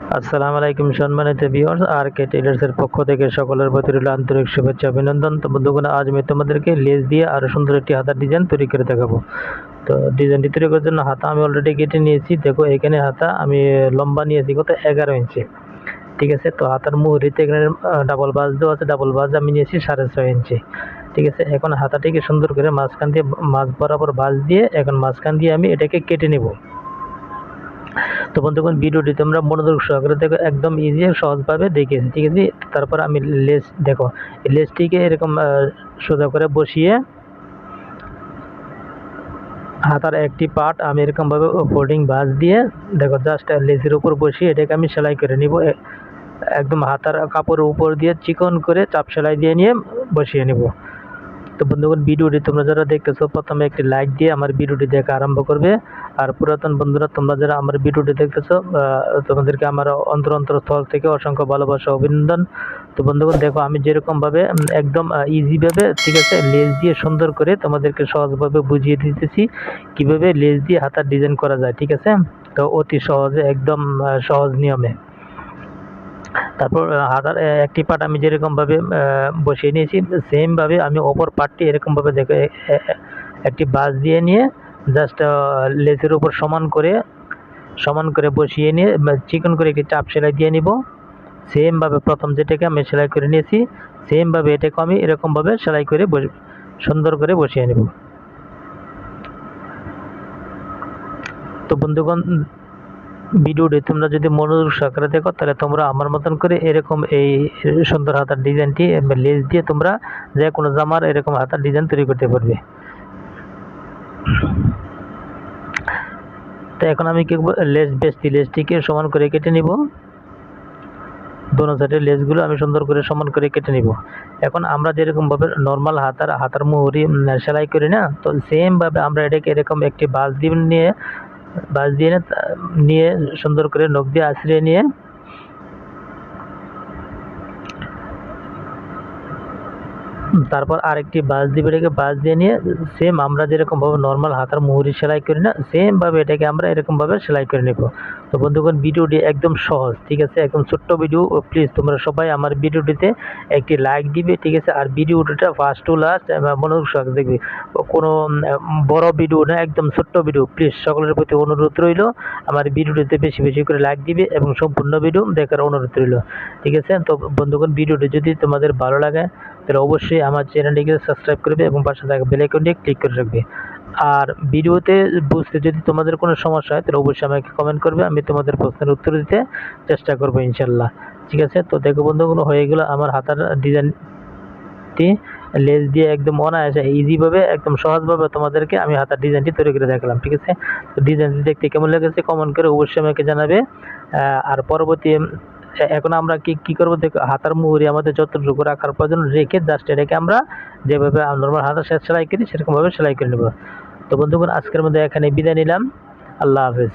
আসসালামু আলাইকুম সম্মানিত ভিউয়ার্স আর কে টেলার্সের পক্ষ থেকে সকলের প্রতি রইল আন্তরিক শুভেচ্ছা, অভিনন্দন। তো বন্ধুগণ, আজ আমি তোমাদেরকে লেস দিয়ে আরও সুন্দর একটি হাতার ডিজাইন তৈরি করে দেখাবো। তো ডিজাইনটি তৈরি করার জন্য হাতা আমি অলরেডি কেটে নিয়েছি। দেখো, এখানে হাতা আমি লম্বা নিয়েছি কত? এগারো ইঞ্চি। ঠিক আছে? তো হাতার মুহুরিতে এখানে ডাবল বাস দেওয়া আছে। ডাবল বাস আমি নিয়েছি সাড়ে ছয় ইঞ্চি। ঠিক আছে? এখন হাতাটিকে সুন্দর করে মাঝখান দিয়ে মাছ বরাবর বাস দিয়ে, এখন মাঝখান দিয়ে আমি এটাকে কেটে নেব। তো বন্ধুগণ, ভিডিওটি তোমরা মনোযোগ সহকারে দেখো, একদম ইজি সহজভাবে দেখিয়েছি ঠিক আছে? তারপর আমি লেস, দেখো লেসটিকে এরকম সোজা করে বসিয়ে হাতার একটি পার্ট আমি এরকমভাবে ফোল্ডিং বাস দিয়ে, দেখো জাস্ট লেসের উপর বসিয়ে এটাকে আমি সেলাই করে নিব। একদম হাতার কাপড়ের উপর দিয়ে চিকন করে চাপ সেলাই দিয়ে নিয়ে বসিয়ে নিব। তো বন্ধুগণ, ভিডিওটি তোমরা যারা দেখতেছো, প্রথমে একটি লাইক দিয়ে আমার ভিডিওটি দেখা আরম্ভ করবে। আর পুরাতন বন্ধুরা, তোমরা যারা আমার ভিডিওটি দেখতেছো তোমাদেরকে আমার অন্তর অন্তর স্থল থেকে অসংখ্য ভালোবাসা, অভিনন্দন। তো বন্ধুগণ, দেখো, আমি যেরকমভাবে একদম ইজিভাবে ঠিক আছে, লেজ দিয়ে সুন্দর করে তোমাদেরকে সহজভাবে বুঝিয়ে দিতেছি কীভাবে লেজ দিয়ে হাতার ডিজাইন করা যায়, ঠিক আছে? তো অতি সহজে, একদম সহজ নিয়মে। তারপর হাতার একটি পার্ট আমি যেরকমভাবে বসিয়ে নিয়েছি, সেমভাবে আমি অপর পার্টটি এরকমভাবে দেখে একটি বাস দিয়ে নিয়ে জাস্ট লেসের উপর সমান করে সমান করে বসিয়ে নিয়ে চিকন করে একটি চাপ সেলাই দিয়ে নিব। সেমভাবে প্রথম যেটাকে আমি সেলাই করে নিয়েছি, সেমভাবে এটাকে আমি এরকমভাবে সেলাই করে সুন্দর করে বসিয়ে নেব। তো বন্ধুগণ ভিডিওটি তোমরা যদি মনোযোগ সহকারে দেখো, তাহলে তোমরা আমার মতন করে এরকম এই সুন্দর হাতার ডিজাইনটি লেস দিয়ে তোমরা যে কোনো জামার এরকম হাতার ডিজাইন তৈরি করতে পারবে। তো এখন আমি কি লেস বেসটি লেসটিকে সমান করে কেটে নিব। দোনো সাইডের লেসগুলো আমি সুন্দর করে সমান করে কেটে নিব। এখন আমরা যেরকমভাবে নর্মাল হাতার হাতার মুহুরি সেলাই করি না, তো সেমভাবে আমরা এটাকে এরকম একটি বাস দিব নিয়ে বাস দিয়ে নিয়ে সুন্দর করে নখ দিয়ে আছড়িয়ে নিয়ে তারপর আরেকটি বাস দিবে এটাকে বাস দিয়ে নিয়ে সেম আমরা যেরকমভাবে নর্মাল হাতার মুহুরি সেলাই করি না সেমভাবে এটাকে আমরা এরকমভাবে সেলাই করে নেব। তো বন্ধুগণ, ভিডিওটি একদম সহজ, ঠিক আছে? একদম ছোট্ট ভিডিও প্লিজ তোমরা সবাই আমার ভিডিওটিতে একটি লাইক দিবে, ঠিক আছে? আর ভিডিওটা ফার্স্ট টু লাস্ট মনোযোগ দেখবে। কোনো বড় ভিডিও না, একদম ছোট্ট ভিডিও প্লিজ সকলের প্রতি অনুরোধ রইল। আমার ভিডিওটিতে বেশি বেশি করে লাইক দিবে এবং সম্পূর্ণ ভিডিও দেখার অনুরোধ রইল, ঠিক আছে? তো বন্ধুগণ, ভিডিওটি যদি তোমাদের ভালো লাগে তাহলে অবশ্যই আমার চ্যানেলটিকে সাবস্ক্রাইব করবে এবং পাশে থাকা বেল আইকনটি ক্লিক করে রাখবে। আর ভিডিওতে বুঝতে যদি তোমাদের কোনো সমস্যা হয়, তাহলে অবশ্যই আমাকে কমেন্ট করবে, আমি তোমাদের প্রশ্নের উত্তর দিতে চেষ্টা করব ইনশাল্লাহ। ঠিক আছে? তো দেখো বন্ধুগুলো হয়ে গেলো আমার হাতার ডিজাইনটি লেস দিয়ে একদম অনায়াসে ইজিভাবে একদম সহজভাবে তোমাদেরকে আমি হাতার ডিজাইনটি তৈরি করে দেখালাম, ঠিক আছে? তো ডিজাইনটি দেখতে কেমন লেগেছে কমেন্ট করে অবশ্যই আমাকে জানাবে। আর পরবর্তী এখন আমরা কি কি করব? দেখো, হাতার মুহুরি আমাদের যতটুকু রাখার প্রয়োজন, রেখে জাস্ট এটাকে আমরা যেভাবে নর্মাল সাথে সেলাই করি, সেরকমভাবে সেলাই করে নেব। তো বন্ধুগণ, আজকের মধ্যে এখানে বিদায় নিলাম। আল্লাহ হাফেজ।